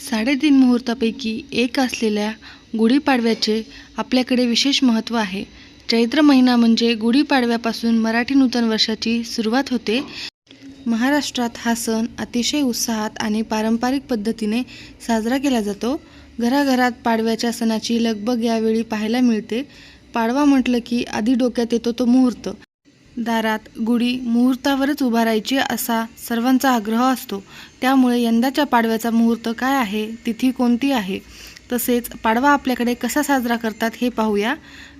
साडेतीन मुहूर्तापैकी एक असलेल्या गुढीपाडव्याचे आपल्याकडे विशेष महत्त्व आहे. चैत्र महिना म्हणजे गुढीपाडव्यापासून मराठी नूतन वर्षाची सुरुवात होते. महाराष्ट्रात हा सण अतिशय उत्साहात आणि पारंपरिक पद्धतीने साजरा केला जातो. घराघरात पाडव्याच्या सणाची लगबग यावेळी पाहायला मिळते. पाडवा म्हटलं की आधी डोक्यात येतो तो मुहूर्त. दारात गुढी मुहूर्तावरच उभारायची असा सर्वांचा आग्रह असतो. त्यामुळे यंदाच्या पाडव्याचा मुहूर्त काय आहे तिथी कोणती आहे? तसेच पाडवा आपल्याकडे कसा साजरा करतात हे पाहूया.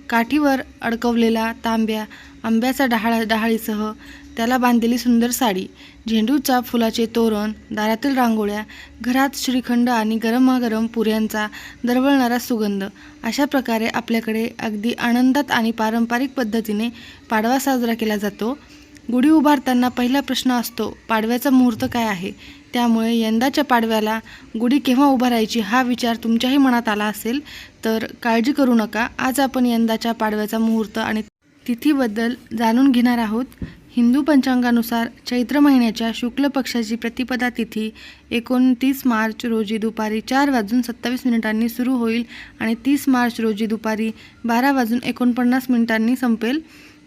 काठीवर अडकवलेला तांब्या आंब्याचा डहाळ डहाळीसह त्याला बांधलेली सुंदर साडी झेंडूचा फुलाचे तोरण दारातील रांगोळ्या घरात श्रीखंड आणि गरमागरम पुऱ्यांचा दरवळणारा सुगंध अशा प्रकारे आपल्याकडे अगदी आनंदात आणि पारंपरिक पद्धतीने पाडवा साजरा केला जातो. गुढी उभारताना पहिला प्रश्न असतो पाडव्याचा मुहूर्त काय आहे? त्यामुळे यंदाच्या पाडव्याला गुढी केव्हा उभारायची हा विचार तुमच्याही मनात आला असेल तर काळजी करू नका. आज आपण यंदाच्या पाडव्याचा मुहूर्त आणि तिथीबद्दल जाणून घेणार आहोत. हिंदू पंचांगानुसार चैत्र महिन्याच्या शुक्ल पक्षाची प्रतिपदा तिथी एकोणतीस मार्च रोजी दुपारी चार वाजून सत्तावीस मिनिटांनी सुरू होईल आणि तीस मार्च रोजी दुपारी बारा वाजून एकोणपन्नास मिनिटांनी संपेल.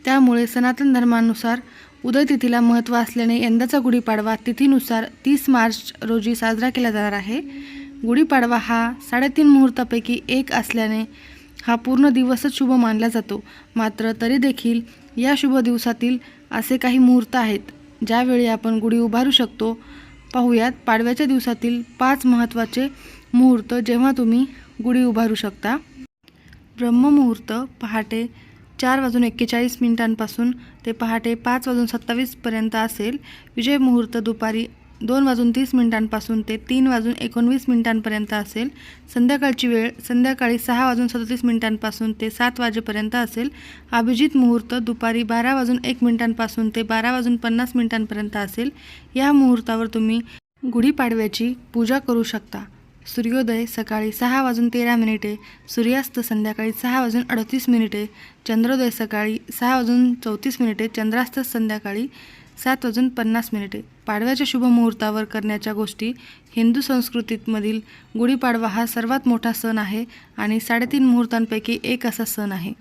त्यामुळे सनातन धर्मानुसार उदयतिथीला महत्त्व असल्याने यंदाचा गुढीपाडवा तिथीनुसार तीस मार्च रोजी साजरा केला जाणार आहे. गुढीपाडवा हा साडेतीन मुहूर्तापैकी एक असल्याने हा पूर्ण दिवसच शुभ मानला जातो. मात्र तरी देखील या शुभ दिवसातील असे काही मुहूर्त आहेत ज्यावेळी आपण गुढी उभारू शकतो. पाहूयात पाडव्याच्या दिवसातील पाच महत्त्वाचे मुहूर्त जेव्हा तुम्ही गुढी उभारू शकता. ब्रह्ममुहूर्त पहाटे चार वाजून एक्केचाळीस मिनिटांपासून ते पहाटे पाच वाजून सत्तावीसपर्यंत असेल. विजय मुहूर्त दुपारी दोन वाजून तीस मिनिटांपासून ते तीन वाजून एकोणवीस मिनिटांपर्यंत असेल. संध्याकाळची वेळ संध्याकाळी सहा वाजून सदतीस मिनिटांपासून ते सात वाजेपर्यंत असेल. अभिजित मुहूर्त दुपारी बारा वाजून एक मिनिटांपासून ते बारा वाजून पन्नास मिनिटांपर्यंत असेल. या मुहूर्तावर तुम्ही गुढीपाडव्याची पूजा करू शकता. सूर्योदय सकाळी सहा वाजून तेरा मिनिटे सूर्यास्त संध्याकाळी सहा वाजून अडतीस मिनिटे चंद्रोदय सकाळी सहा वाजून चौतीस मिनिटे चंद्रास्त संध्याकाळी सात वाजून पन्नास मिनिटे. पाडव्याच्या शुभमुहूर्तावर करण्याच्या गोष्टी हिंदू संस्कृतीमधील गुढीपाडवा हा सर्वात मोठा सण आहे आणि साडेतीन मुहूर्तांपैकी एक असा सण आहे.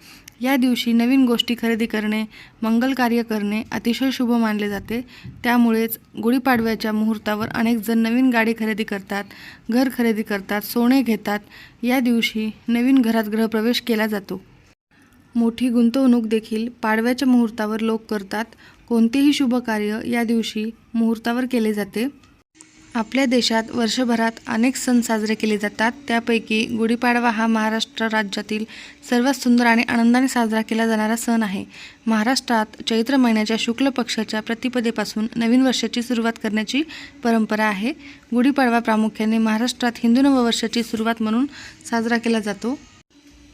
या दिवशी नवीन गोष्टी खरेदी करणे मंगल कार्य करणे अतिशय शुभ मानले जाते. त्यामुळेच गुढीपाडव्याच्या मुहूर्तावर अनेक जण नवीन गाडी खरेदी करतात घर खरेदी करतात सोने घेतात. या दिवशी नवीन घरात गृहप्रवेश केला जातो. मोठी गुंतवणूक देखील पाडव्याच्या मुहूर्तावर लोक करतात. कोणतेही शुभ कार्य या दिवशी मुहूर्तावर केले जाते. आपल्या देशात वर्षभरात अनेक सण साजरे केले जातात. त्यापैकी गुढीपाडवा हा महाराष्ट्र राज्यातील सर्वात सुंदर आणि आनंदाने साजरा केला जाणारा सण आहे. महाराष्ट्रात चैत्र महिन्याच्या शुक्ल पक्षाच्या प्रतिपदेपासून नवीन वर्षाची सुरुवात करण्याची परंपरा आहे. गुढीपाडवा प्रामुख्याने महाराष्ट्रात हिंदू नववर्षाची सुरुवात म्हणून साजरा केला जातो.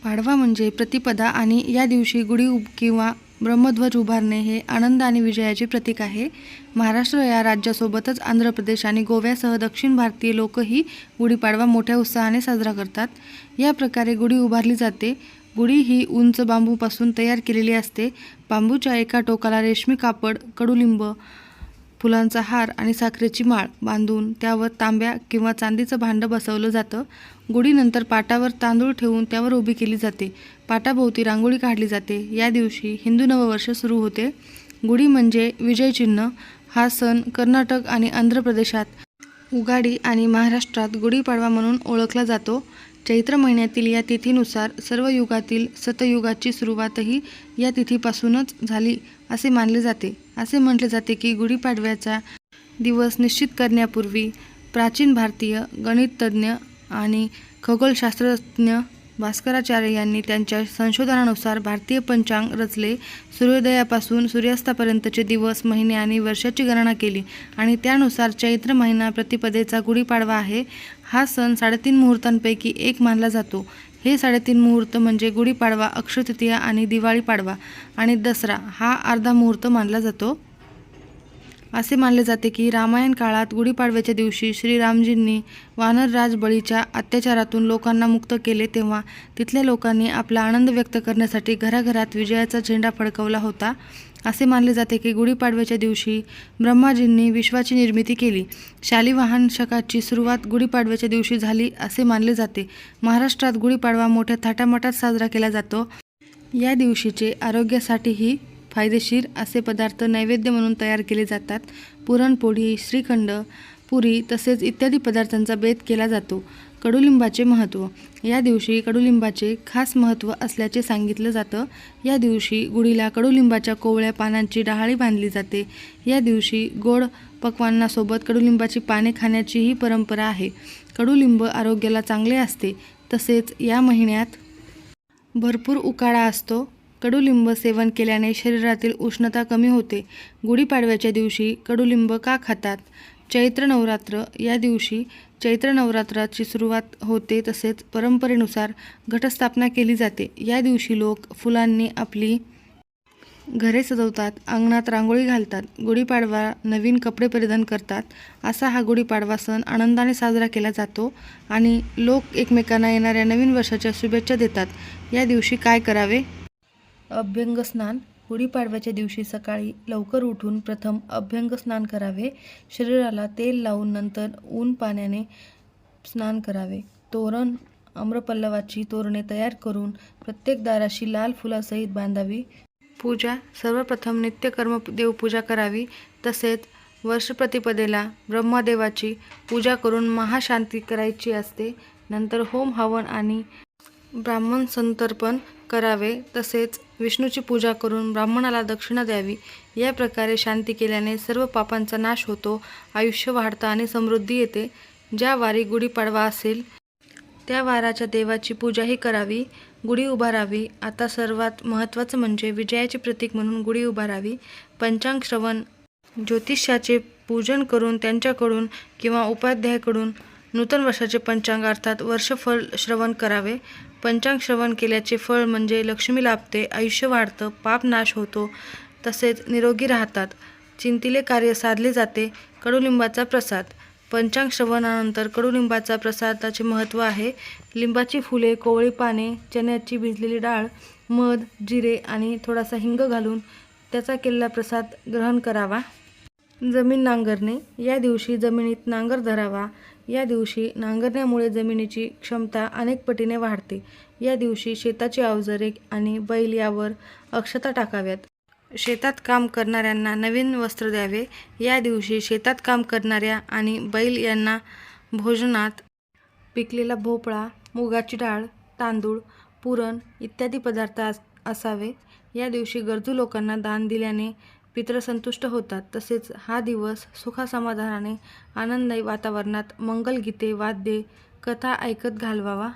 पाडवा म्हणजे प्रतिपदा आणि या दिवशी गुढी उब किंवा ब्रह्मध्वज उभारणे हे आनंद आणि विजयाचे प्रतीक आहे. महाराष्ट्र या राज्यासोबतच आंध्र प्रदेश आणि गोव्यासह दक्षिण भारतीय लोकही गुढीपाडवा मोठ्या उत्साहाने साजरा करतात. या प्रकारे गुढी उभारली जाते. गुढी ही उंच बांबूपासून तयार केलेली असते. बांबूच्या एका टोकाला रेशमी कापड कडुलिंब फुलांचा हार आणि साखरेची माळ बांधून त्यावर तांब्या किंवा चांदीचं भांडं बसवलं जातं. गुढीनंतर पाटावर तांदूळ ठेवून त्यावर उभी केली जाते. पाटाभोवती रांगोळी काढली जाते. या दिवशी हिंदू नववर्ष सुरू होते. गुढी म्हणजे विजयचिन्ह. हा सण कर्नाटक आणि आंध्र प्रदेशात उगाडी आणि महाराष्ट्रात गुढीपाडवा म्हणून ओळखला जातो. चैत्र महिन्यातील या तिथीनुसार सर्व युगातील सतयुगाची सुरुवातही या तिथीपासूनच झाली. असे मानले जाते. असे म्हटले जाते की गुढीपाडव्याचा दिवस निश्चित करण्यापूर्वी प्राचीन भारतीय गणिततज्ज्ञ आणि खगोलशास्त्रज्ञ भास्कराचार्य यांनी त्यांच्या संशोधनानुसार भारतीय पंचांग रचले. सूर्योदयापासून सूर्यास्तापर्यंतचे दिवस महिने आणि वर्षाची गणना केली आणि त्यानुसार चैत्र महिना प्रतिपदेचा गुढीपाडवा आहे. हा सण साडेतीन मुहूर्तांपैकी एक मानला जातो. हे साडेतीन मुहूर्त म्हणजे गुढीपाडवा अक्षयतृतीया आणि दिवाळी पाडवा आणि दसरा हा अर्धा मुहूर्त मानला जातो. असे मानले जाते की रामायण काळात गुढीपाडव्याच्या दिवशी श्रीरामजींनी वानरराज बळीच्या अत्याचारातून लोकांना मुक्त केले तेव्हा तिथल्या लोकांनी आपला आनंद व्यक्त करण्यासाठी घराघरात विजयाचा झेंडा फडकवला होता. असे मानले जाते की गुढीपाडव्याच्या दिवशी ब्रह्माजींनी विश्वाची निर्मिती केली. शालिवाहन शकाची सुरुवात गुढीपाडव्याच्या दिवशी झाली असे मानले जाते. महाराष्ट्रात गुढीपाडवा मोठ्या थाटामाटात साजरा केला जातो. या दिवशीचे आरोग्यासाठीही फायदेशीर असे पदार्थ नैवेद्य म्हणून तयार केले जातात. पुरणपोळी श्रीखंड पुरी तसेच इत्यादी पदार्थांचा बेत केला जातो. कडुलिंबाचे महत्त्व या दिवशी कडुलिंबाचे खास महत्त्व असल्याचे सांगितलं जातं. या दिवशी गुढीला कडुलिंबाच्या कोवळ्या पानांची डहाळी बांधली जाते. या दिवशी गोड पक्वांनासोबत कडुलिंबाची पाने खाण्याचीही परंपरा आहे. कडुलिंब आरोग्याला चांगले असते. तसेच या महिन्यात भरपूर उकाळा असतो. कडुलिंब सेवन केल्याने शरीरातील उष्णता कमी होते. गुढीपाडव्याच्या दिवशी कडुलिंब का खातात? चैत्र नवरात्र या दिवशी चैत्र नवरात्राची सुरुवात होते तसेच परंपरेनुसार घटस्थापना केली जाते. या दिवशी लोक फुलांनी आपली घरे सजवतात अंगणात रांगोळी घालतात गुढीपाडवा नवीन कपडे परिधान करतात. असा हा गुढीपाडवा सण आनंदाने साजरा केला जातो आणि लोक एकमेकांना येणाऱ्या नवीन वर्षाच्या शुभेच्छा देतात. या दिवशी काय करावे? अभ्यंग स्नान गुढीपाडव्याच्या दिवशी सकाळी लवकर उठून प्रथम अभ्यंग स्नान करावे. शरीराला तेल लावून नंतर ऊन पाण्याने स्नान करावे. तोरण आम्रपल्लवाची तोरणे तयार करून प्रत्येक दाराशी लाल फुलासहित बांधावी. पूजा सर्वप्रथम नित्यकर्म देवपूजा करावी. तसेच वर्षप्रतिपदेला ब्रह्मदेवाची पूजा करून महाशांती करायची असते. नंतर होम हवन आणि ब्राह्मण संतर्पण करावे. तसेच विष्णूची पूजा करून ब्राह्मणाला दक्षिणा द्यावी. या प्रकारे शांती केल्याने सर्व पापांचा नाश होतो आयुष्य वाढतं आणि समृद्धी येते. ज्या वारी गुढीपाडवा असेल त्या वाराच्या देवाची पूजाही करावी गुढी उभारावी. आता सर्वात महत्त्वाचं म्हणजे विजयाचे प्रतीक म्हणून गुढी उभारावी. पंचांग श्रवण ज्योतिष्याचे पूजन करून त्यांच्याकडून किंवा उपाध्यायाकडून नूतन वर्षाचे पंचांग अर्थात वर्षफळ श्रवण करावे. पंचांग श्रवण केल्याचे फळ म्हणजे लक्ष्मी लाभते आयुष्य वाढतं पाप नाश होतो तसेच निरोगी राहतात. चिंतीले कार्य साधले जाते कडुलिंबाचा प्रसाद. पंचांग श्रवणानंतर कडुलिंबाचा प्रसादाचे महत्त्व आहे. लिंबाची फुले कोवळी पाने चण्याची भिजलेली डाळ मध जिरे आणि थोडासा हिंग घालून त्याचा केलेला प्रसाद ग्रहण करावा. जमीन नांगरणे. या दिवशी जमिनीत नांगर धरावा. या दिवशी नांगरण्यामुळे जमिनीची क्षमता अनेक पटीने वाढते. या दिवशी शेताची अवजारे आणि बैल यावर अक्षता टाकाव्यात. शेतात काम करणाऱ्यांना नवीन वस्त्र द्यावे. या दिवशी शेतात काम करणाऱ्या आणि बैल यांना भोजनात पिकलेला भोपळा मुगाची डाळ तांदूळ पुरण इत्यादी पदार्थ अस असावे. या दिवशी गरजू लोकांना दान दिल्याने पित्र संतुष्ट होतात. तसेच हा दिवस सुखासमाधानाने आनंददायी वातावरणात मंगलगीते वाद्ये कथा ऐकत घालवावा.